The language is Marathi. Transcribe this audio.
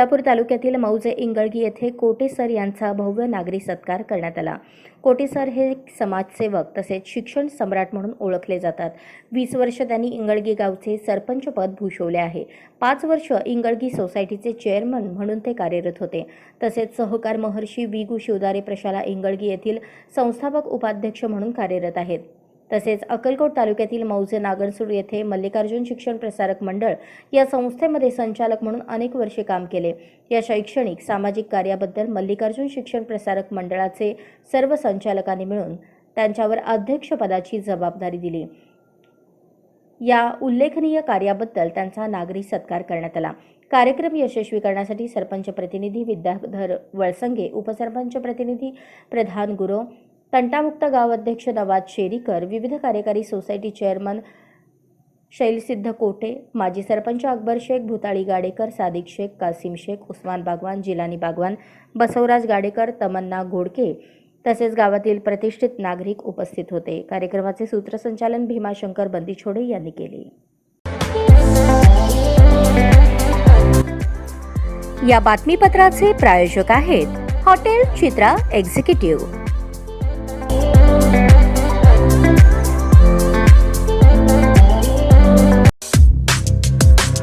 सोलापूर तालुक्यातील मौजे इंगळगी येथे कोटेसर यांचा भव्य नागरी सत्कार करण्यात आला. कोटेसर हे समाजसेवक तसेच शिक्षण सम्राट म्हणून ओळखले जातात. वीस वर्ष त्यांनी इंगळगी गावचे सरपंच पद भूषवले आहे. पाच वर्ष इंगळगी सोसायटीचे चेअरमन म्हणून ते कार्यरत होते. तसेच सहकार महर्षी विगू शिवदारे प्रशाला इंगळगी येथील संस्थापक उपाध्यक्ष म्हणून कार्यरत आहेत. तसेच अक्कलकोट तालुक्यातील मौजे नागणसूर येथे मल्लिकार्जुन शिक्षण प्रसारक मंडळ या संस्थेमध्ये संचालक म्हणून अनेक वर्षे काम केले. या शैक्षणिक सामाजिक कार्याबद्दल मल्लिकार्जुन शिक्षण प्रसारक मंडळाचे सर्व संचालकांनी मिळून त्यांच्यावर अध्यक्षपदाची जबाबदारी दिली. या उल्लेखनीय कार्याबद्दल त्यांचा नागरी सत्कार करण्यात आला. कार्यक्रम यशस्वी करण्यासाठी सरपंच प्रतिनिधी विद्याधर वळसंगे उपसरपंच प्रतिनिधी प्रधान गुरव तंटामुक्त गाव अध्यक्ष नवाज शेरीकर विविध कार्यकारी सोसायटी चेअरमन शैलसिद्ध कोटे माजी सरपंच अकबर शेख भूताळी गाडेकर सादिक शेख कासिम शेख उस्मान बागवान जिलानी बागवान बसवराज गाडेकर तमन्ना घोडके तसेच गावातील प्रतिष्ठित नागरिक उपस्थित होते. कार्यक्रमाचे सूत्रसंचालन भीमाशंकर बंदीछोडे यांनी केले. या बातमीपत्राचे प्रायोजक आहेत हॉटेल चित्रा एक्झिक्युटिव्ह.